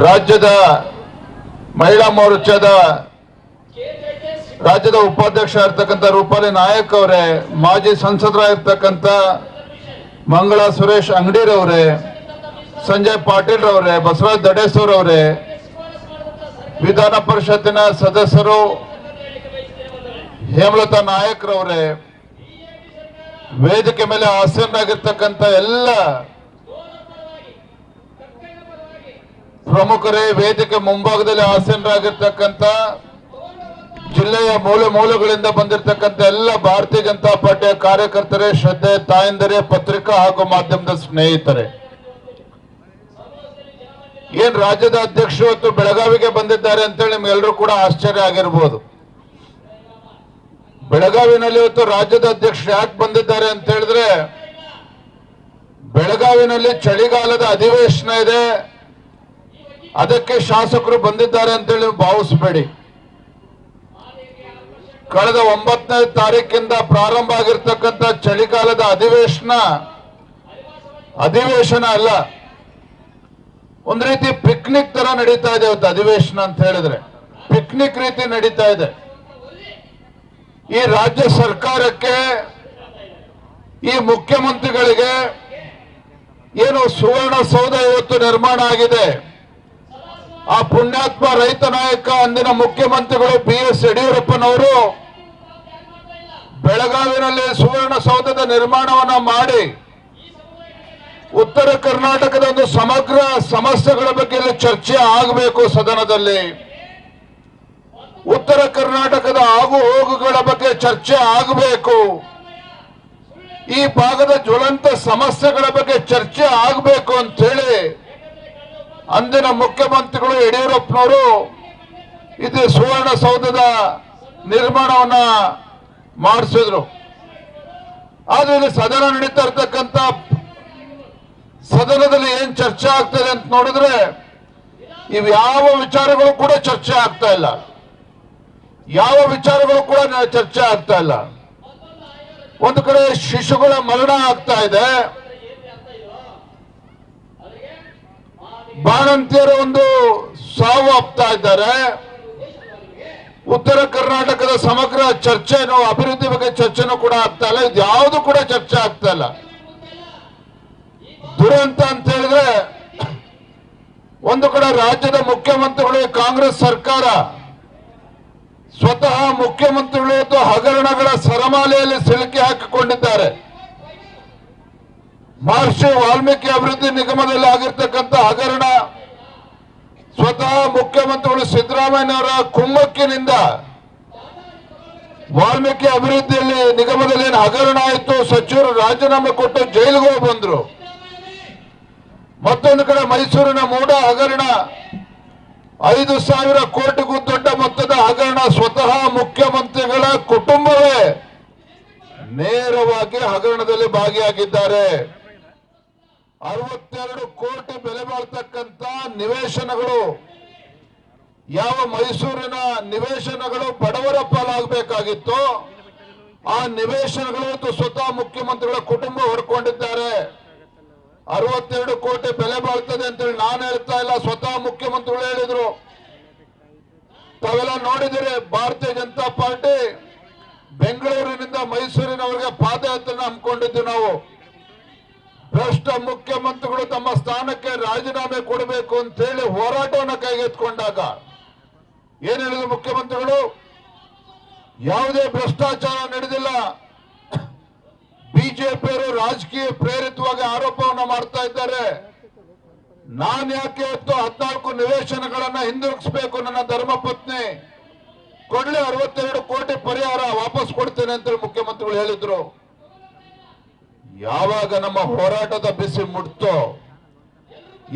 ರಾಜ್ಯದ ಮಹಿಳಾ ಮೋರ್ಚಾದ ರಾಜ್ಯದ ಉಪಾಧ್ಯಕ್ಷ ಇರ್ತಕ್ಕಂಥ ರೂಪಾಲಿ ನಾಯಕ್ ಅವರೇ, ಮಾಜಿ ಸಂಸದರಾಗಿರ್ತಕ್ಕಂಥ ಮಂಗಳ ಸುರೇಶ್ ಅಂಗಡಿರವರೇ ಸಂಜಯ್ ಪಾಟೀಲ್ ರವರೇ ಬಸವರಾಜ್ ದಡೇಶ್ವರ್ ಅವರೇ, ವಿಧಾನ ಪರಿಷತ್ತಿನ ಸದಸ್ಯರು ಹೇಮಲತಾ ನಾಯಕ್ರವರೇ ವೇದಿಕೆ ಮೇಲೆ ಆಸೀನರಾಗಿರ್ತಕ್ಕಂಥ ಎಲ್ಲ ಪ್ರಮುಖರೇ ವೇದಿಕೆ ಮುಂಭಾಗದಲ್ಲಿ ಆಸೀನರಾಗಿರ್ತಕ್ಕಂಥ ಜಿಲ್ಲೆಯ ಮೂಲೆ ಮೂಲೆಗಳಿಂದ ಬಂದಿರತಕ್ಕಂಥ ಎಲ್ಲ ಭಾರತೀಯ ಜನತಾ ಪಾರ್ಟಿಯ ಕಾರ್ಯಕರ್ತರೇ, ಶ್ರದ್ಧೆ, ತಾಯಂದರೇ, ಪತ್ರಿಕಾ ಹಾಗೂ ಮಾಧ್ಯಮದ ಸ್ನೇಹಿತರೆ. ಏನ್ ರಾಜ್ಯದ ಅಧ್ಯಕ್ಷರು ಇವತ್ತು ಬೆಳಗಾವಿಗೆ ಬಂದಿದ್ದಾರೆ ಅಂತೇಳಿ ನಿಮ್ಗೆಲ್ಲರೂ ಕೂಡ ಆಶ್ಚರ್ಯ ಆಗಿರ್ಬೋದು. ಬೆಳಗಾವಿನಲ್ಲಿ ಇವತ್ತು ರಾಜ್ಯದ ಅಧ್ಯಕ್ಷರು ಯಾಕೆ ಬಂದಿದ್ದಾರೆ ಅಂತ ಹೇಳಿದ್ರೆ, ಬೆಳಗಾವಿನಲ್ಲಿ ಚಳಿಗಾಲದ ಅಧಿವೇಶನ ಇದೆ. ಅದಕ್ಕೆ ಶಾಸಕರು ಬಂದಿದ್ದಾರೆ ಅಂತೇಳಿ ಭಾವಿಸ್ಬೇಡಿ. ಕಳೆದ ಒಂಬತ್ತನೇ ತಾರೀಕಿಂದ ಪ್ರಾರಂಭ ಆಗಿರ್ತಕ್ಕಂಥ ಚಳಿಗಾಲದ ಅಧಿವೇಶನ ಅಧಿವೇಶನ ಅಲ್ಲ, ಒಂದ್ ರೀತಿ ಪಿಕ್ನಿಕ್ ತರ ನಡೀತಾ ಇದೆ ಇವತ್ತು ಅಧಿವೇಶನ ಅಂತ ಹೇಳಿದ್ರೆ. ಪಿಕ್ನಿಕ್ ರೀತಿ ನಡೀತಾ ಇದೆ. ಈ ರಾಜ್ಯ ಸರ್ಕಾರಕ್ಕೆ, ಈ ಮುಖ್ಯಮಂತ್ರಿಗಳಿಗೆ ಏನು ಸುವರ್ಣ ಸೌಧ ಇವತ್ತು ನಿರ್ಮಾಣ ಆಗಿದೆ. ಆ ಪುಣ್ಯಾತ್ಮ ರೈತ ನಾಯಕ ಅಂದಿನ ಮುಖ್ಯಮಂತ್ರಿಗಳು ಬಿ ಎಸ್ ಯಡಿಯೂರಪ್ಪನವರು ಬೆಳಗಾವಿನಲ್ಲಿ ಸುವರ್ಣ ಸೌಧದ ನಿರ್ಮಾಣವನ್ನ ಮಾಡಿ ಉತ್ತರ ಕರ್ನಾಟಕದ ಒಂದು ಸಮಗ್ರ ಸಮಸ್ಯೆಗಳ ಬಗ್ಗೆ ಚರ್ಚೆ ಆಗಬೇಕು ಸದನದಲ್ಲಿ. ಉತ್ತರ ಕರ್ನಾಟಕದ ಆಗು ಹೋಗುಗಳ ಬಗ್ಗೆ ಚರ್ಚೆ ಆಗಬೇಕು. ಈ ಭಾಗದ ಜ್ವಲಂತ ಸಮಸ್ಯೆಗಳ ಬಗ್ಗೆ ಚರ್ಚೆ ಆಗಬೇಕು ಅಂತ ಹೇಳಿ ಅಂದಿನ ಮುಖ್ಯಮಂತ್ರಿಗಳು ಯಡಿಯೂರಪ್ಪನವರು ಇದು ಸುವರ್ಣ ಸೌಧದ ನಿರ್ಮಾಣವನ್ನ ಮಾಡಿಸಿದ್ರು. ಆದ್ರೆ ಇಲ್ಲಿ ಸದನ ನಡೀತಾ ಇರ್ತಕ್ಕಂಥ ಸದನದಲ್ಲಿ ಏನ್ ಚರ್ಚೆ ಆಗ್ತದೆ ಅಂತ ನೋಡಿದ್ರೆ ಇವ್ ಯಾವ ವಿಚಾರಗಳು ಕೂಡ ಚರ್ಚೆ ಆಗ್ತಾ ಇಲ್ಲ. ಯಾವ ವಿಚಾರಗಳು ಕೂಡ ಚರ್ಚೆ ಆಗ್ತಾ ಇಲ್ಲ. ಒಂದು ಕಡೆ ಶಿಶುಗಳ ಮರಣ ಆಗ್ತಾ ಇದೆ. ಬಾಣಂತಿಯರ ಒಂದು ಸಾವು ಆಗ್ತಾ ಇದ್ದಾರೆ. ಉತ್ತರ ಕರ್ನಾಟಕದ ಸಮಗ್ರ ಚರ್ಚೆನೂ, ಅಭಿವೃದ್ಧಿ ಬಗ್ಗೆ ಚರ್ಚೆನೂ ಕೂಡ ಆಗ್ತಾ ಇಲ್ಲ. ಇದು ಯಾವುದು ಕೂಡ ಚರ್ಚೆ ಆಗ್ತಾ ಇಲ್ಲ. ದುರಂತ ಅಂತ ಹೇಳಿದ್ರೆ, ಒಂದು ಕಡೆ ರಾಜ್ಯದ ಮುಖ್ಯಮಂತ್ರಿಗಳು, ಕಾಂಗ್ರೆಸ್ ಸರ್ಕಾರ ಸ್ವತಃ ಮುಖ್ಯಮಂತ್ರಿಗಳು ಹಗರಣಗಳ ಸರಮಾಲೆಯಲ್ಲಿ ಸಿಲುಕಿ ಹಾಕಿಕೊಂಡಿದ್ದಾರೆ. ಮಹರ್ಷಿ ವಾಲ್ಮೀಕಿ ಅಭಿವೃದ್ಧಿ ನಿಗಮದಲ್ಲಿ ಆಗಿರ್ತಕ್ಕಂಥ ಹಗರಣ, ಸ್ವತಃ ಮುಖ್ಯಮಂತ್ರಿಗಳು ಸಿದ್ದರಾಮಯ್ಯನವರ ಕುಮ್ಮಕ್ಕಿನಿಂದ ವಾಲ್ಮೀಕಿ ಅಭಿವೃದ್ಧಿಯಲ್ಲಿ ನಿಗಮದಲ್ಲಿ ಏನು ಹಗರಣ ಆಯಿತು, ಸಚಿವರು ರಾಜೀನಾಮೆ ಕೊಟ್ಟು ಜೈಲಿಗೆ ಬಂದ್ರು. ಮತ್ತೊಂದು ಕಡೆ ಮೈಸೂರಿನ ಮೂಡ ಹಗರಣ, ಐದು ಸಾವಿರ ಕೋಟಿಗೂ ದೊಡ್ಡ ಮೊತ್ತದ ಹಗರಣ ಸ್ವತಃ ಮುಖ್ಯಮಂತ್ರಿಗಳ ಕುಟುಂಬವೇ ನೇರವಾಗಿ ಹಗರಣದಲ್ಲಿ ಭಾಗಿಯಾಗಿದ್ದಾರೆ. ಅರವತ್ತೆರಡು ಕೋಟಿ ಬೆಲೆ ಬಾಳ್ತಕ್ಕಂತ ನಿವೇಶನಗಳು. ಯಾವ ಮೈಸೂರಿನ ನಿವೇಶನಗಳು ಬಡವರ ಪಾಲಾಗಬೇಕಾಗಿತ್ತು, ಆ ನಿವೇಶನಗಳು ಇವತ್ತು ಸ್ವತಃ ಮುಖ್ಯಮಂತ್ರಿಗಳ ಕುಟುಂಬ ಹೊಡ್ಕೊಂಡಿದ್ದಾರೆ. ಅರವತ್ತೆರಡು ಕೋಟಿ ಬೆಲೆ ಬಾಳ್ತದೆ ಅಂತೇಳಿ ನಾನು ಹೇಳ್ತಾ ಇಲ್ಲ, ಸ್ವತಃ ಮುಖ್ಯಮಂತ್ರಿಗಳು ಹೇಳಿದ್ರು. ತಾವೆಲ್ಲ ನೋಡಿದಿರಿ, ಭಾರತೀಯ ಜನತಾ ಪಾರ್ಟಿ ಬೆಂಗಳೂರಿನಿಂದ ಮೈಸೂರಿನವರಿಗೆ ಪಾದಯಾತ್ರೆ ಹಮ್ಮಿಕೊಂಡಿದ್ದು ನಾವು. ಭ್ರಷ್ಟ ಮುಖ್ಯಮಂತ್ರಿಗಳು ತಮ್ಮ ಸ್ಥಾನಕ್ಕೆ ರಾಜೀನಾಮೆ ಕೊಡಬೇಕು ಅಂತ ಹೇಳಿ ಹೋರಾಟವನ್ನು ಕೈಗೆತ್ಕೊಂಡಾಗ ಏನ್ ಹೇಳಿದ್ರು ಮುಖ್ಯಮಂತ್ರಿಗಳು? ಯಾವುದೇ ಭ್ರಷ್ಟಾಚಾರ ನಡೆದಿಲ್ಲ. ಬಿಜೆಪಿಯವರು ರಾಜಕೀಯ ಪ್ರೇರಿತವಾಗಿ ಆರೋಪವನ್ನು ಮಾಡ್ತಾ ಇದ್ದಾರೆ. ನಾನ್ ಯಾಕೆ ಇವತ್ತು ಹದಿನಾಲ್ಕು ನಿವೇಶನಗಳನ್ನ ಹಿಂದಿರುಗಿಸಬೇಕು ನನ್ನ ಧರ್ಮಪತ್ನಿ ಕೊಡ್ಲಿ ಅರವತ್ತೆರಡು ಕೋಟಿ ಪರಿಹಾರ ವಾಪಸ್ ಕೊಡ್ತೇನೆ ಅಂತ ಮುಖ್ಯಮಂತ್ರಿಗಳು ಹೇಳಿದ್ರು. ಯಾವಾಗ ನಮ್ಮ ಹೋರಾಟದ ಬಿಸಿ ಮುಟ್ತೋ,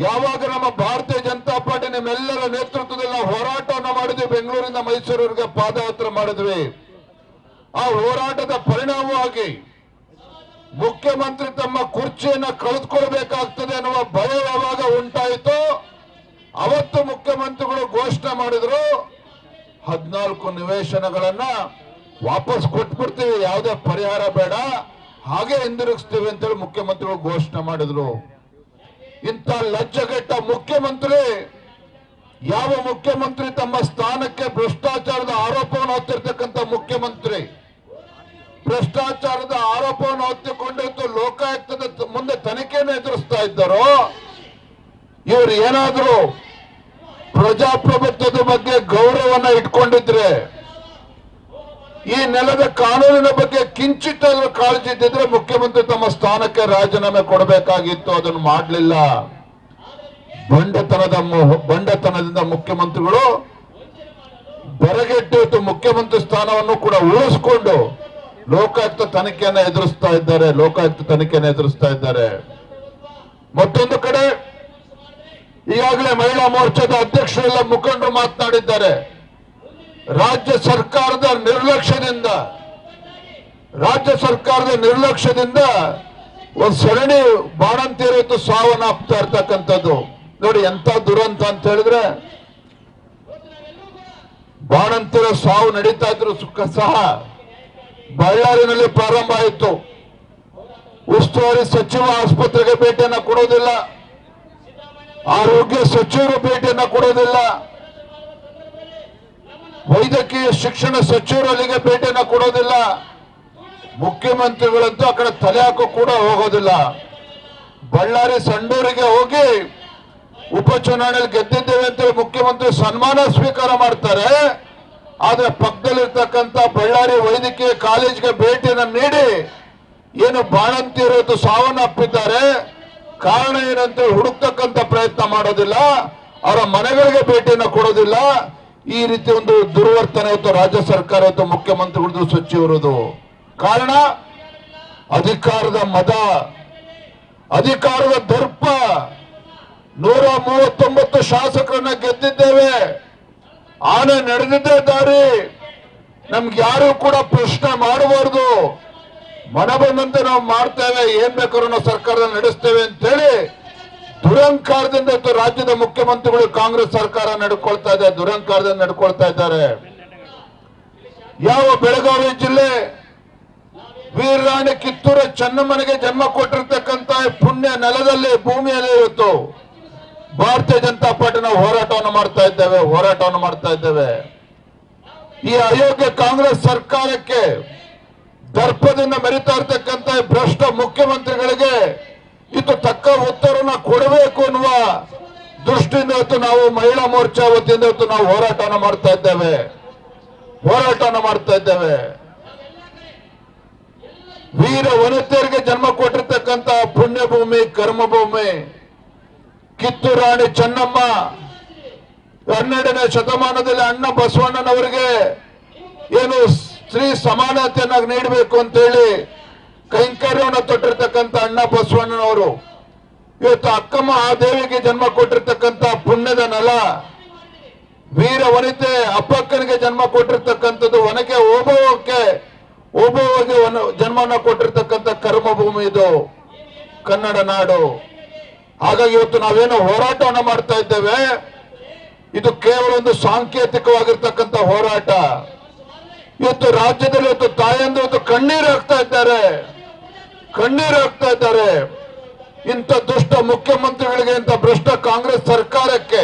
ಯಾವಾಗ ನಮ್ಮ ಭಾರತೀಯ ಜನತಾ ಪಾರ್ಟಿ ನಿಮ್ಮೆಲ್ಲರ ನೇತೃತ್ವದಲ್ಲಿ ಹೋರಾಟವನ್ನು ಮಾಡಿದ್ವಿ, ಬೆಂಗಳೂರಿಂದ ಮೈಸೂರಿಗೆ ಪಾದಯಾತ್ರೆ ಮಾಡಿದ್ವಿ. ಆ ಹೋರಾಟದ ಪರಿಣಾಮವಾಗಿ ಮುಖ್ಯಮಂತ್ರಿ ತಮ್ಮ ಕುರ್ಚಿಯನ್ನು ಕಳೆದುಕೊಳ್ಬೇಕಾಗ್ತದೆ ಅನ್ನುವ ಭಯ ಯಾವಾಗ ಉಂಟಾಯಿತು, ಅವತ್ತು ಮುಖ್ಯಮಂತ್ರಿಗಳು ಘೋಷಣೆ ಮಾಡಿದ್ರು, ಹದಿನಾಲ್ಕು ನಿವೇಶನಗಳನ್ನ ವಾಪಸ್ ಕೊಟ್ಬಿಡ್ತೀವಿ, ಯಾವುದೇ ಪರಿಹಾರ ಬೇಡ. ಹಾಗೆ ಹಿಂದಿರುಗಿಸ್ತೀವಿ ಅಂತೇಳಿ ಮುಖ್ಯಮಂತ್ರಿಗಳು ಘೋಷಣೆ ಮಾಡಿದ್ರು. ಇಂಥ ಲಜ್ಜೆಗೆಟ್ಟ ಮುಖ್ಯಮಂತ್ರಿ ಯಾವ ಮುಖ್ಯಮಂತ್ರಿ ತಮ್ಮ ಸ್ಥಾನಕ್ಕೆ ಭ್ರಷ್ಟಾಚಾರದ ಆರೋಪವನ್ನು ಹೊತ್ತಿರ್ತಕ್ಕಂಥ ಮುಖ್ಯಮಂತ್ರಿ? ಭ್ರಷ್ಟಾಚಾರದ ಆರೋಪವನ್ನು ಹೊತ್ತಿಕೊಂಡಿದ್ದು ಲೋಕಾಯುಕ್ತದ ಮುಂದೆ ತನಿಖೆಯನ್ನು ಎದುರಿಸ್ತಾ ಇದ್ದಾರೋ? ಇವರು ಏನಾದರೂ ಪ್ರಜಾಪ್ರಭುತ್ವದ ಬಗ್ಗೆ ಗೌರವನ ಇಟ್ಕೊಂಡಿದ್ರೆ ಈ ನೆಲದ ಕಾನೂನಿನ ಬಗ್ಗೆ ಕಿಂಚಿತ್ತಾದ್ರೂ ಕಾಳಜಿ ಇದ್ದಿದ್ರೆ ಮುಖ್ಯಮಂತ್ರಿ ತಮ್ಮ ಸ್ಥಾನಕ್ಕೆ ರಾಜೀನಾಮೆ ಕೊಡಬೇಕಾಗಿತ್ತು, ಅದನ್ನು ಮಾಡಲಿಲ್ಲ. ಬಂಡತನದ ಬಂಡತನದಿಂದ ಮುಖ್ಯಮಂತ್ರಿಗಳು ಬರಗೆಟ್ಟು ಮುಖ್ಯಮಂತ್ರಿ ಸ್ಥಾನವನ್ನು ಕೂಡ ಉಳಿಸ್ಕೊಂಡು ಲೋಕಾಯುಕ್ತ ತನಿಖೆಯನ್ನು ಎದುರಿಸ್ತಾ ಇದ್ದಾರೆ, ಲೋಕಾಯುಕ್ತ ತನಿಖೆಯನ್ನು ಎದುರಿಸ್ತಾ ಇದ್ದಾರೆ. ಮತ್ತೊಂದು ಕಡೆ ಈಗಾಗಲೇ ಮಹಿಳಾ ಮೋರ್ಚಾದ ಅಧ್ಯಕ್ಷರೆಲ್ಲ ಮುಖಂಡರು ಮಾತನಾಡಿದ್ದಾರೆ. ರಾಜ್ಯ ಸರ್ಕಾರದ ನಿರ್ಲಕ್ಷ್ಯದಿಂದ, ರಾಜ್ಯ ಸರ್ಕಾರದ ನಿರ್ಲಕ್ಷ್ಯದಿಂದ ಒಂದು ಸರಣಿ ಬಾಣಂತಿಯರು ಸಾವನ್ನಾಗ್ತಾ ಇರ್ತಕ್ಕಂಥದ್ದು. ನೋಡಿ ಎಂತ ದುರಂತ ಅಂತ ಹೇಳಿದ್ರೆ ಬಾಣಂತಿರ ಸಾವು ನಡೀತಾ ಇದ್ರು ಸುಖ ಸಹ. ಬಳ್ಳಾರಿನಲ್ಲಿ ಪ್ರಾರಂಭ ಆಯಿತು. ಉಸ್ತುವಾರಿ ಸಚಿವ ಆಸ್ಪತ್ರೆಗೆ ಭೇಟಿಯನ್ನ ಕೊಡೋದಿಲ್ಲ. ಆರೋಗ್ಯ ಸಚಿವರು ಭೇಟಿಯನ್ನ ಕೊಡೋದಿಲ್ಲ. ವೈದ್ಯಕೀಯ ಶಿಕ್ಷಣ ಸಚಿವರು ಅಲ್ಲಿಗೆ ಭೇಟಿಯನ್ನು ಕೊಡೋದಿಲ್ಲ. ಮುಖ್ಯಮಂತ್ರಿಗಳಂತೂ ಆ ಕಡೆ ತಲೆ ಹಾಕೋ ಕೂಡ ಹೋಗೋದಿಲ್ಲ. ಬಳ್ಳಾರಿ ಸಂಡೂರಿಗೆ ಹೋಗಿ ಉಪಚುನಾವಣೆಯಲ್ಲಿ ಗೆದ್ದಿದ್ದೇವೆ ಅಂತ ಹೇಳಿ ಮುಖ್ಯಮಂತ್ರಿ ಸನ್ಮಾನ ಸ್ವೀಕಾರ ಮಾಡ್ತಾರೆ. ಆದ್ರೆ ಪಕ್ಕದಲ್ಲಿರ್ತಕ್ಕಂಥ ಬಳ್ಳಾರಿ ವೈದ್ಯಕೀಯ ಕಾಲೇಜ್ಗೆ ಭೇಟಿಯನ್ನು ನೀಡಿ ಏನು ಬಾಣಂತಿಯರು ಸಾವನ್ನಪ್ಪಿದ್ದಾರೆ ಕಾರಣ ಏನಂತ ಹುಡುಕ್ತಕ್ಕಂಥ ಪ್ರಯತ್ನ ಮಾಡೋದಿಲ್ಲ. ಅವರ ಮನೆಗಳಿಗೆ ಭೇಟಿಯನ್ನು ಕೊಡೋದಿಲ್ಲ. ಈ ರೀತಿ ಒಂದು ದುರ್ವರ್ತನೆ ಇವತ್ತು ರಾಜ್ಯ ಸರ್ಕಾರ ಇವತ್ತು ಮುಖ್ಯಮಂತ್ರಿಗಳದ್ದು ಸಚಿವರದು. ಕಾರಣ, ಅಧಿಕಾರದ ಮದ, ಅಧಿಕಾರದ ದರ್ಪ. ನೂರ ಮೂವತ್ತೊಂಬತ್ತು ಶಾಸಕರನ್ನ ಗೆದ್ದಿದ್ದೇವೆ. ಆನೆ ನಡೆದಿದ್ದೇ ದಾರಿ. ನಮ್ಗೆ ಯಾರು ಕೂಡ ಪ್ರಶ್ನೆ ಮಾಡಬಾರ್ದು. ಮನ ಬಂದಂತೆ ನಾವು ಮಾಡ್ತೇವೆ. ಏನ್ ಬೇಕಾದ್ರೂ ನಾವು ಸರ್ಕಾರದಲ್ಲಿ ನಡೆಸ್ತೇವೆ ಅಂತೇಳಿ ದುರಂಕಾರದಿಂದ ರಾಜ್ಯದ ಮುಖ್ಯಮಂತ್ರಿಗಳು ಕಾಂಗ್ರೆಸ್ ಸರ್ಕಾರ ನಡ್ಕೊಳ್ತಾ ಇದೆ ದುರಂಕಾರದಿಂದ ನಡ್ಕೊಳ್ತಾ ಇದ್ದಾರೆ. ಯಾವ ಬೆಳಗಾವಿ ಜಿಲ್ಲೆ ವೀರರಾಣಿ ಕಿತ್ತೂರ ಚೆನ್ನಮ್ಮನಿಗೆ ಜನ್ಮ ಕೊಟ್ಟಿರ್ತಕ್ಕಂತ ಪುಣ್ಯ ನೆಲದಲ್ಲಿ ಭೂಮಿಯಲ್ಲಿ ಇವತ್ತು ಭಾರತೀಯ ಜನತಾ ಪಾರ್ಟಿ ನಾವು ಹೋರಾಟವನ್ನು ಮಾಡ್ತಾ ಇದ್ದೇವೆ, ಹೋರಾಟವನ್ನು ಮಾಡ್ತಾ ಇದ್ದೇವೆ. ಈ ಅಯೋಗ್ಯ ಕಾಂಗ್ರೆಸ್ ಸರ್ಕಾರಕ್ಕೆ ದರ್ಪದಿಂದ ಮೆರಿತಾ ಇರ್ತಕ್ಕಂಥ ಭ್ರಷ್ಟ ಮುಖ್ಯಮಂತ್ರಿಗಳಿಗೆ ಇದು ತಕ್ಕ ಉತ್ತರನ ಕೊಡಬೇಕು ಅನ್ನುವ ದೃಷ್ಟಿಯಿಂದ ಇವತ್ತು ನಾವು ಮಹಿಳಾ ಮೋರ್ಚಾ ವತಿಯಿಂದ ಇವತ್ತು ನಾವು ಹೋರಾಟನ ಮಾಡ್ತಾ ಇದ್ದೇವೆ. ಹೋರಾಟನ ಮಾಡ್ತಾ ಇದ್ದೇವೆ. ವೀರ ವನಿತೆಯರಿಗೆ ಜನ್ಮ ಕೊಟ್ಟಿರ್ತಕ್ಕಂಥ ಪುಣ್ಯಭೂಮಿ, ಕರ್ಮಭೂಮಿ ಕಿತ್ತೂರಾಣಿ ಚೆನ್ನಮ್ಮ, ಹನ್ನೆರಡನೇ ಶತಮಾನದಲ್ಲಿ ಅಣ್ಣ ಬಸವಣ್ಣನವರಿಗೆ ಏನು ಸ್ತ್ರೀ ಸಮಾನತೆಯನ್ನ ನೀಡಬೇಕು ಅಂತೇಳಿ ಕೈಂಕರ್ಯವನ್ನು ತೊಟ್ಟಿರ್ತಕ್ಕಂಥ ಅಣ್ಣ ಬಸವಣ್ಣನವರು. ಇವತ್ತು ಅಕ್ಕಮ್ಮ ಆ ದೇವಿಗೆ ಜನ್ಮ ಕೊಟ್ಟಿರ್ತಕ್ಕಂಥ ಪುಣ್ಯದ ನೆಲ. ವೀರ ವನಿತೆ ಅಪ್ಪಕ್ಕನಿಗೆ ಜನ್ಮ ಕೊಟ್ಟಿರ್ತಕ್ಕಂಥದ್ದು ಒನಕೆ ಓಬವ್ವಕ್ಕೆ ಓಬವ್ವಗೆ ವನ ಜನ್ಮವನ್ನು ಕೊಟ್ಟಿರ್ತಕ್ಕಂಥ ಕರ್ಮಭೂಮಿ ಇದು. ಕನ್ನಡ ನಾಡು. ಹಾಗಾಗಿ ಇವತ್ತು ನಾವೇನು ಹೋರಾಟವನ್ನು ಮಾಡ್ತಾ ಇದ್ದೇವೆ. ಇದು ಕೇವಲ ಒಂದು ಸಾಂಕೇತಿಕವಾಗಿರ್ತಕ್ಕಂಥ ಹೋರಾಟ. ಇವತ್ತು ರಾಜ್ಯದಲ್ಲಿ ಇವತ್ತು ತಾಯಂದು ಇವತ್ತು ಕಣ್ಣೀರು ಹಾಕ್ತಾ ಇದ್ದಾರೆ. ಕಣ್ಣೀರು ಹಾಕ್ತಾ ಇದ್ದಾರೆ ಇಂಥ ದುಷ್ಟ ಮುಖ್ಯಮಂತ್ರಿಗಳಿಗೆ ಇಂಥ ಭ್ರಷ್ಟ ಕಾಂಗ್ರೆಸ್ ಸರ್ಕಾರಕ್ಕೆ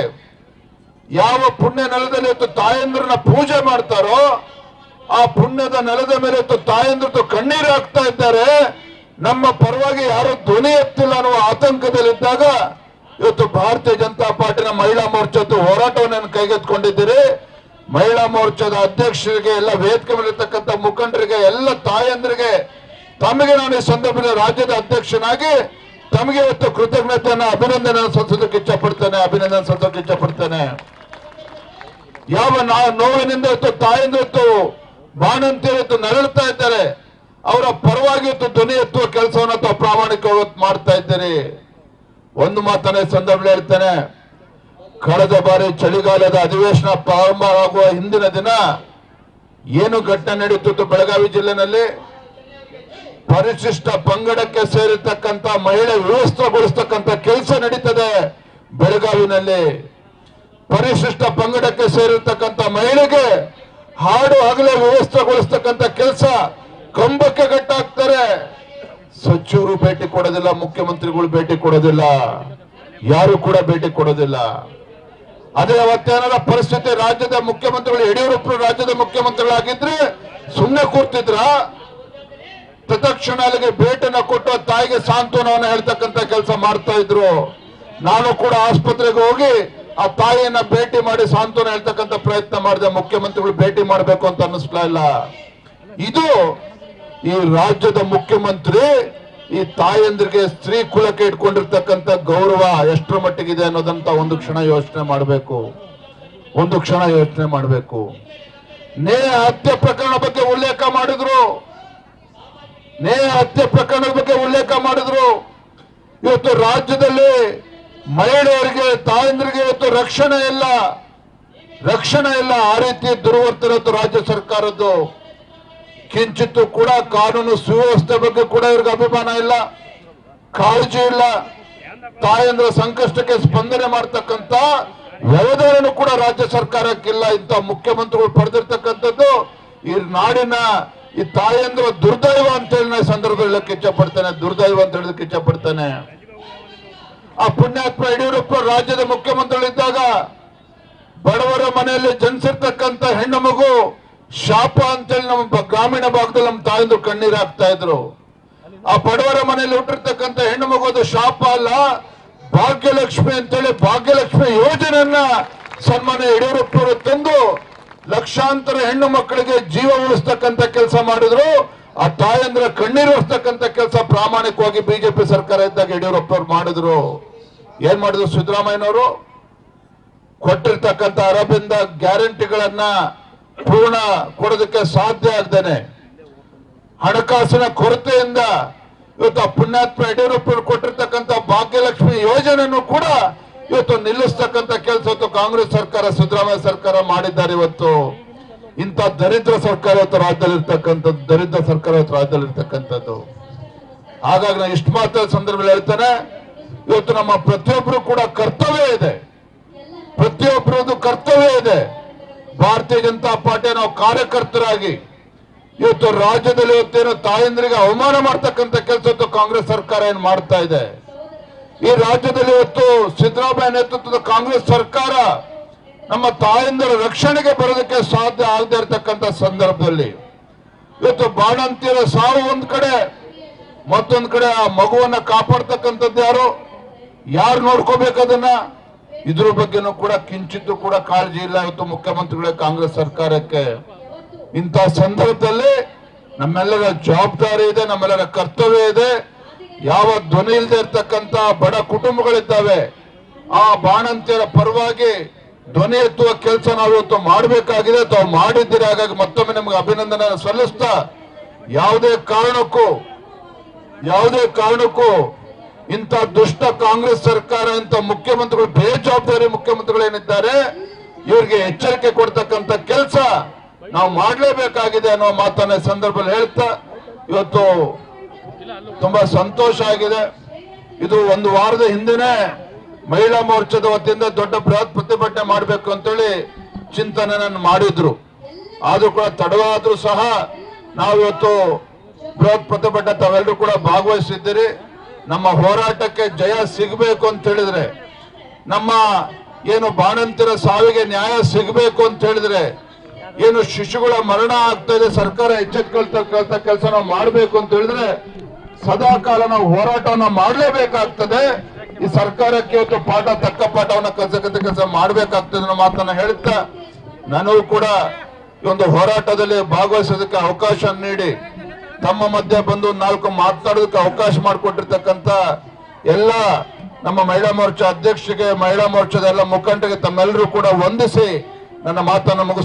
ಯಾವ ಪುಣ್ಯ ನೆಲದಲ್ಲಿ ಇವತ್ತು ತಾಯಂದ್ರನ್ನ ಪೂಜೆ ಮಾಡ್ತಾರೋ, ಆ ಪುಣ್ಯದ ನೆಲದ ಮೇಲೆ ಇವತ್ತು ತಾಯಂದ್ರದ್ದು ಕಣ್ಣೀರು ಹಾಕ್ತಾ ಇದ್ದಾರೆ ನಮ್ಮ ಪರವಾಗಿ ಯಾರು ಧ್ವನಿ ಎತ್ತಿಲ್ಲ ಅನ್ನುವ ಆತಂಕದಲ್ಲಿದ್ದಾಗ ಇವತ್ತು ಭಾರತೀಯ ಜನತಾ ಪಾರ್ಟಿನ ಮಹಿಳಾ ಮೋರ್ಚಾದ ಹೋರಾಟವನ್ನು ಕೈಗೆತ್ತಿಕೊಂಡಿದ್ದೀರಿ. ಮಹಿಳಾ ಮೋರ್ಚಾದ ಅಧ್ಯಕ್ಷರಿಗೆ, ಎಲ್ಲ ವೇದಿಕೆ ಮೇಲಿರ್ತಕ್ಕಂಥ ಮುಖಂಡರಿಗೆ, ಎಲ್ಲ ತಾಯಂದ್ರಿಗೆ ತಮಗೆ ನಾನು ಈ ಸಂದರ್ಭದಲ್ಲಿ ರಾಜ್ಯದ ಅಧ್ಯಕ್ಷನಾಗಿ ತಮಗೆ ಇವತ್ತು ಕೃತಜ್ಞತೆಯನ್ನು ಅಭಿನಂದನೆ ಸಲ್ಲಿಸೋದಕ್ಕೆ ಇಚ್ಛಪಡ್ತೇನೆ, ಅಭಿನಂದನೆ ಸಲ್ಲಿಸೋದಕ್ಕೆ ಇಚ್ಛಪಡ್ತೇನೆ. ಯಾವ ನೋವಿನಿಂದ ಇತ್ತು ತಾಯಿಂದ ಇವತ್ತು ಬಾಣಂತಿಯರು ಇವತ್ತು ನರಳ್ತಾ ಇದ್ದಾರೆ. ಅವರ ಪರವಾಗಿ ಇವತ್ತು ಧ್ವನಿ ಎತ್ತುವ ಕೆಲಸವನ್ನು ತಾವು ಪ್ರಾಮಾಣಿಕವಾಗಿ ಮಾಡ್ತಾ ಇದ್ದೀರಿ. ಒಂದು ಮಾತನ್ನ ಸಂದರ್ಭದಲ್ಲಿ ಹೇಳ್ತೇನೆ. ಕಳೆದ ಬಾರಿ ಚಳಿಗಾಲದ ಅಧಿವೇಶನ ಪ್ರಾರಂಭವಾಗುವ ಹಿಂದಿನ ದಿನ ಏನು ಘಟನೆ ನಡೆಯುತ್ತಿತ್ತು ಬೆಳಗಾವಿ ಜಿಲ್ಲೆನಲ್ಲಿ? ಪರಿಶಿಷ್ಟ ಪಂಗಡಕ್ಕೆ ಸೇರಿರ್ತಕ್ಕಂಥ, ಮಹಿಳೆ ವ್ಯವಸ್ಥೆಗೊಳಿಸ್ತಕ್ಕಂಥ ಕೆಲಸ ನಡೀತದೆ ಬೆಳಗಾವಿನಲ್ಲಿ. ಪರಿಶಿಷ್ಟ ಪಂಗಡಕ್ಕೆ ಸೇರಿರ್ತಕ್ಕಂಥ ಮಹಿಳೆಗೆ ಹಾಡು ಹಗಲೇ ವ್ಯವಸ್ಥೆಗೊಳಿಸ್ತಕ್ಕಂಥ ಕೆಲಸ ಕಂಬಕ್ಕೆ ಗಟ್ಟಾಕ್ತಾರೆ ಸಚಿವರು ಭೇಟಿ ಕೊಡೋದಿಲ್ಲ, ಮುಖ್ಯಮಂತ್ರಿಗಳು ಭೇಟಿ ಕೊಡೋದಿಲ್ಲ, ಯಾರು ಕೂಡ ಭೇಟಿ ಕೊಡೋದಿಲ್ಲ. ಅದೇ ಅವತ್ತೇನಾರ ಪರಿಸ್ಥಿತಿ, ರಾಜ್ಯದ ಮುಖ್ಯಮಂತ್ರಿಗಳು ಯಡಿಯೂರಪ್ಪರು ರಾಜ್ಯದ ಮುಖ್ಯಮಂತ್ರಿಗಳಾಗಿದ್ರೆ ಸುಮ್ಮನೆ ಕೂರ್ತಿದ್ರ? ತತ್ಕ್ಷಣ ಅಲ್ಲಿಗೆ ಭೇಟಿನ ಕೊಟ್ಟು ತಾಯಿಗೆ ಸಾಂತ್ವನವನ್ನು ಹೇಳ್ತಕ್ಕಂತ ಕೆಲಸ ಮಾಡ್ತಾ ಇದ್ರು. ನಾನು ಕೂಡ ಆಸ್ಪತ್ರೆಗೆ ಹೋಗಿ ಆ ತಾಯಿಯನ್ನ ಭೇಟಿ ಮಾಡಿ ಸಾಂತ್ವನ ಹೇಳ್ತಕ್ಕಂತ ಪ್ರಯತ್ನ ಮಾಡಿದೆ. ಮುಖ್ಯಮಂತ್ರಿಗಳು ಭೇಟಿ ಮಾಡಬೇಕು ಅಂತ ಅನ್ನಿಸ್ಲಾ ಇಲ್ಲ. ಇದು ಈ ರಾಜ್ಯದ ಮುಖ್ಯಮಂತ್ರಿ, ಈ ತಾಯಂದ್ರಿಗೆ ಸ್ತ್ರೀ ಕುಲಕ್ಕೆ ಇಟ್ಕೊಂಡಿರ್ತಕ್ಕಂಥ ಗೌರವ ಎಷ್ಟರ ಮಟ್ಟಿಗಿದೆ ಅನ್ನೋದಂತ ಒಂದು ಕ್ಷಣ ಯೋಚನೆ ಮಾಡಬೇಕು. ಒಂದು ಕ್ಷಣ ಯೋಚನೆ ಮಾಡಬೇಕು. ನೇ ಹತ್ಯೆ ಪ್ರಕರಣ ಬಗ್ಗೆ ಉಲ್ಲೇಖ ಮಾಡಿದ್ರು. ನೇಹ ಹತ್ಯೆ ಪ್ರಕರಣದ ಬಗ್ಗೆ ಉಲ್ಲೇಖ ಮಾಡಿದ್ರು. ಇವತ್ತು ರಾಜ್ಯದಲ್ಲಿ ಮಹಿಳೆಯರಿಗೆ, ತಾಯಂದ್ರಿಗೆ ಇವತ್ತು ರಕ್ಷಣೆ ಇಲ್ಲ. ರಕ್ಷಣೆ ಇಲ್ಲ. ಆ ರೀತಿ ದುರ್ವರ್ತನೆ ರಾಜ್ಯ ಸರ್ಕಾರದ್ದು. ಕಿಂಚಿತ್ತು ಕೂಡ ಕಾನೂನು ಸುವ್ಯವಸ್ಥೆ ಬಗ್ಗೆ ಕೂಡ ಇವ್ರಿಗೆ ಅಭಿಮಾನ ಇಲ್ಲ. ಕಾಳಜಿ ಇಲ್ಲ. ತಾಯಂದ್ರ ಸಂಕಷ್ಟಕ್ಕೆ ಸ್ಪಂದನೆ ಮಾಡ್ತಕ್ಕಂತ ವ್ಯವಧಾನನು ಕೂಡ ರಾಜ್ಯ ಸರ್ಕಾರಕ್ಕಿಲ್ಲ. ಇಂಥ ಮುಖ್ಯಮಂತ್ರಿಗಳು ಪಡೆದಿರ್ತಕ್ಕಂಥದ್ದು ಈ ನಾಡಿನ ಈ ತಾಯಂದ್ರ ದುರ್ದೈವ ಅಂತ ಹೇಳಿ ನಾನು ಸಂದರ್ಭದಲ್ಲಿ ದುರ್ದೈವ ಅಂತ ಹೇಳೋದಕ್ಕೆ ಇಚ್ಛಪಡ್ತೇನೆ. ಆ ಪುಣ್ಯಾತ್ಮ ಯಡಿಯೂರಪ್ಪ ರಾಜ್ಯದ ಮುಖ್ಯಮಂತ್ರಿಗಳಿದ್ದಾಗ ಬಡವರ ಮನೆಯಲ್ಲಿ ಜನಿಸಿರ್ತಕ್ಕಂಥ ಹೆಣ್ಣು ಮಗು ಶಾಪ ಅಂತೇಳಿ ನಮ್ಮ ಗ್ರಾಮೀಣ ಭಾಗದಲ್ಲಿ ನಮ್ಮ ತಾಯಂದ್ರು ಕಣ್ಣೀರು ಹಾಕ್ತಾ ಇದ್ರು. ಆ ಬಡವರ ಮನೆಯಲ್ಲಿ ಹುಟ್ಟಿರ್ತಕ್ಕಂಥ ಹೆಣ್ಣು ಮಗು ಅದು ಶಾಪ ಅಲ್ಲ, ಭಾಗ್ಯಲಕ್ಷ್ಮಿ ಅಂತೇಳಿ ಭಾಗ್ಯಲಕ್ಷ್ಮಿ ಯೋಜನೆಯನ್ನ ಸನ್ಮಾನ್ಯ ಯಡಿಯೂರಪ್ಪರು ತಂದು ಲಕ್ಷಾಂತರ ಹೆಣ್ಣು ಮಕ್ಕಳಿಗೆ ಜೀವ ಉಳಿಸ್ತಕ್ಕಂಥ ಕೆಲಸ ಮಾಡಿದ್ರು, ಆ ತಾಯಂದ್ರ ಕಣ್ಣೀರು ಹೊಸ್ತಕ್ಕಂತ ಕೆಲಸ ಪ್ರಾಮಾಣಿಕವಾಗಿ ಬಿಜೆಪಿ ಸರ್ಕಾರ ಇದ್ದಾಗ ಯಡಿಯೂರಪ್ಪ ಅವ್ರು ಮಾಡಿದ್ರು. ಏನ್ ಮಾಡಿದ್ರು ಸಿದ್ದರಾಮಯ್ಯನವರು? ಕೊಟ್ಟಿರ್ತಕ್ಕಂಥ ಅರಬಿಂದ ಗ್ಯಾರಂಟಿಗಳನ್ನ ಪೂರ್ಣ ಕೊಡೋದಕ್ಕೆ ಸಾಧ್ಯ ಆಗ್ದೇನೆ. ಹಣಕಾಸಿನ ಕೊರತೆಯಿಂದ ಇವತ್ತು ಪುಣ್ಯಾತ್ಮ ಯಡಿಯೂರಪ್ಪ ಕೊಟ್ಟಿರ್ತಕ್ಕಂಥ ಭಾಗ್ಯಲಕ್ಷ್ಮಿ ಯೋಜನೆಯನ್ನು ಕೂಡ ಇವತ್ತು ನಿಲ್ಲಿಸ್ತಕ್ಕಂಥ ಕೆಲಸ ಇವತ್ತು ಕಾಂಗ್ರೆಸ್ ಸರ್ಕಾರ, ಸಿದ್ದರಾಮಯ್ಯ ಸರ್ಕಾರ ಮಾಡಿದ್ದಾರೆ ಇವತ್ತು. ಇಂಥ ದರಿದ್ರ ಸರ್ಕಾರ ಇವತ್ತು ರಾಜ್ಯದಲ್ಲಿರ್ತಕ್ಕಂಥದ್ದು, ದರಿದ್ರ ಸರ್ಕಾರ ಇವತ್ತು ರಾಜ್ಯದಲ್ಲಿರ್ತಕ್ಕಂಥದ್ದು. ಹಾಗಾಗಿ ನಾನು ಇಷ್ಟು ಮಾತ್ರ ಸಂದರ್ಭದಲ್ಲಿ ಹೇಳ್ತೇನೆ, ಇವತ್ತು ನಮ್ಮ ಪ್ರತಿಯೊಬ್ಬರು ಕೂಡ ಕರ್ತವ್ಯ ಇದೆ. ಪ್ರತಿಯೊಬ್ಬರದು ಕರ್ತವ್ಯ ಇದೆ. ಭಾರತೀಯ ಜನತಾ ಪಾರ್ಟಿಯ ನಾವು ಕಾರ್ಯಕರ್ತರಾಗಿ, ಇವತ್ತು ರಾಜ್ಯದಲ್ಲಿ ಇವತ್ತೇನು ತಾಯಂದ್ರಿಗೆ ಅವಮಾನ ಮಾಡ್ತಕ್ಕಂಥ ಕೆಲಸ ಕಾಂಗ್ರೆಸ್ ಸರ್ಕಾರ ಏನು ಮಾಡ್ತಾ ಇದೆ? ಈ ರಾಜ್ಯದಲ್ಲಿ ಇವತ್ತು ಸಿದ್ದರಾಮಯ್ಯ ನೇತೃತ್ವದ ಕಾಂಗ್ರೆಸ್ ಸರ್ಕಾರ ನಮ್ಮ ತಾಯಂದರ ರಕ್ಷಣೆಗೆ ಬರೋದಕ್ಕೆ ಸಾಧ್ಯ ಆಗದೆ ಇರತಕ್ಕಂಥ ಸಂದರ್ಭದಲ್ಲಿ. ಇವತ್ತು ಬಾಣಂತಿಯರ ಸಾವು ಒಂದ್ ಕಡೆ, ಮತ್ತೊಂದ್ ಕಡೆ ಆ ಮಗುವನ್ನ ಕಾಪಾಡ್ತಕ್ಕಂಥದ್ದು ಯಾರು? ಯಾರು ನೋಡ್ಕೋಬೇಕದನ್ನ ಇದ್ರ ಬಗ್ಗೆನೂ ಕೂಡ ಕಿಂಚಿತ್ತು ಕೂಡ ಕಾಳಜಿ ಇಲ್ಲ ಇವತ್ತು ಮುಖ್ಯಮಂತ್ರಿಗಳೇ ಕಾಂಗ್ರೆಸ್ ಸರ್ಕಾರಕ್ಕೆ. ಇಂಥ ಸಂದರ್ಭದಲ್ಲಿ ನಮ್ಮೆಲ್ಲರ ಜವಾಬ್ದಾರಿ ಇದೆ, ನಮ್ಮೆಲ್ಲರ ಕರ್ತವ್ಯ ಇದೆ. ಯಾವ ಧ್ವನಿ ಇಲ್ಲದೆ ಇರ್ತಕ್ಕಂತ ಬಡ ಕುಟುಂಬಗಳಿದ್ದಾವೆ, ಆ ಬಾಣಂತಿಯರ ಪರವಾಗಿ ಧ್ವನಿ ಎತ್ತುವ ಕೆಲಸ ನಾವು ಇವತ್ತು ಮಾಡಬೇಕಾಗಿದೆ. ತಾವು ಮಾಡಿದ್ದೀರಿ, ಹಾಗಾಗಿ ಮತ್ತೊಮ್ಮೆ ನಿಮ್ಗೆ ಅಭಿನಂದನೆ ಸಲ್ಲಿಸ್ತಾ, ಯಾವುದೇ ಕಾರಣಕ್ಕೂ ಯಾವುದೇ ಕಾರಣಕ್ಕೂ ಇಂಥ ದುಷ್ಟ ಕಾಂಗ್ರೆಸ್ ಸರ್ಕಾರ, ಇಂಥ ಮುಖ್ಯಮಂತ್ರಿಗಳು, ಬೇಜವಾಬ್ದಾರಿ ಮುಖ್ಯಮಂತ್ರಿಗಳೇನಿದ್ದಾರೆ ಇವರಿಗೆ ಎಚ್ಚರಿಕೆ ಕೊಡ್ತಕ್ಕಂಥ ಕೆಲಸ ನಾವು ಮಾಡಲೇಬೇಕಾಗಿದೆ ಅನ್ನೋ ಮಾತನ್ನ ಸಂದರ್ಭದಲ್ಲಿ ಹೇಳ್ತಾ, ಇವತ್ತು ತುಂಬಾ ಸಂತೋಷ ಆಗಿದೆ. ಇದು ಒಂದು ವಾರದ ಹಿಂದೆನೆ ಮಹಿಳಾ ಮೋರ್ಚಾದ ವತಿಯಿಂದ ದೊಡ್ಡ ಬೃಹತ್ ಪ್ರತಿಭಟನೆ ಮಾಡಬೇಕು ಅಂತೇಳಿ ಚಿಂತನೆಯನ್ನು ಮಾಡಿದ್ರು. ಆದ್ರೂ ಕೂಡ ತಡವಾದ್ರೂ ಸಹ ನಾವು ಇವತ್ತು ಬೃಹತ್ ಪ್ರತಿಭಟನೆ ತಾವೆಲ್ಲರೂ ಕೂಡ ಭಾಗವಹಿಸಿದ್ದೀರಿ. ನಮ್ಮ ಹೋರಾಟಕ್ಕೆ ಜಯ ಸಿಗಬೇಕು ಅಂತ ಹೇಳಿದ್ರೆ, ನಮ್ಮ ಏನು ಬಾಣಂತಿರ ಸಾವಿಗೆ ನ್ಯಾಯ ಸಿಗಬೇಕು ಅಂತ ಹೇಳಿದ್ರೆ, ಏನು ಶಿಶುಗಳ ಮರಣ ಆಗ್ತಾ ಇದೆ, ಸರ್ಕಾರ ಎಚ್ಚೆತ್ಕೊಳ್ತಕ್ಕಂಥ ಕೆಲಸ ನಾವು ಮಾಡಬೇಕು ಅಂತ ಹೇಳಿದ್ರೆ ಸದಾ ಕಾಲ ನಾವು ಹೋರಾಟವನ್ನ ಮಾಡಲೇಬೇಕಾಗ್ತದೆ. ಈ ಸರ್ಕಾರಕ್ಕೆ ಇವತ್ತು ಪಾಠ, ತಕ್ಕ ಪಾಠವನ್ನ ಕಲಿಸಕ್ಕಂಥ ಕೆಲಸ ಮಾಡಬೇಕಾಗ್ತದೆ ಅನ್ನೋ ಮಾತನ್ನ ಹೇಳುತ್ತಾ ನನಗೂ ಕೂಡ ಒಂದು ಹೋರಾಟದಲ್ಲಿ ಭಾಗವಹಿಸೋದಕ್ಕೆ ಅವಕಾಶ ನೀಡಿ, ತಮ್ಮ ಮಧ್ಯೆ ಬಂದು ನಾಲ್ಕು ಮಾತನಾಡೋದಕ್ಕೆ ಅವಕಾಶ ಮಾಡಿಕೊಟ್ಟಿರ್ತಕ್ಕಂಥ ಎಲ್ಲ ನಮ್ಮ ಮಹಿಳಾ ಮೋರ್ಚಾ ಅಧ್ಯಕ್ಷರಿಗೆ, ಮಹಿಳಾ ಮೋರ್ಚಾದ ಎಲ್ಲ ಮುಖಂಡರಿಗೆ ತಮ್ಮೆಲ್ಲರೂ ಕೂಡ ವಂದಿಸಿ ನನ್ನ ಮಾತನ್ನು ಮುಗಿಸ್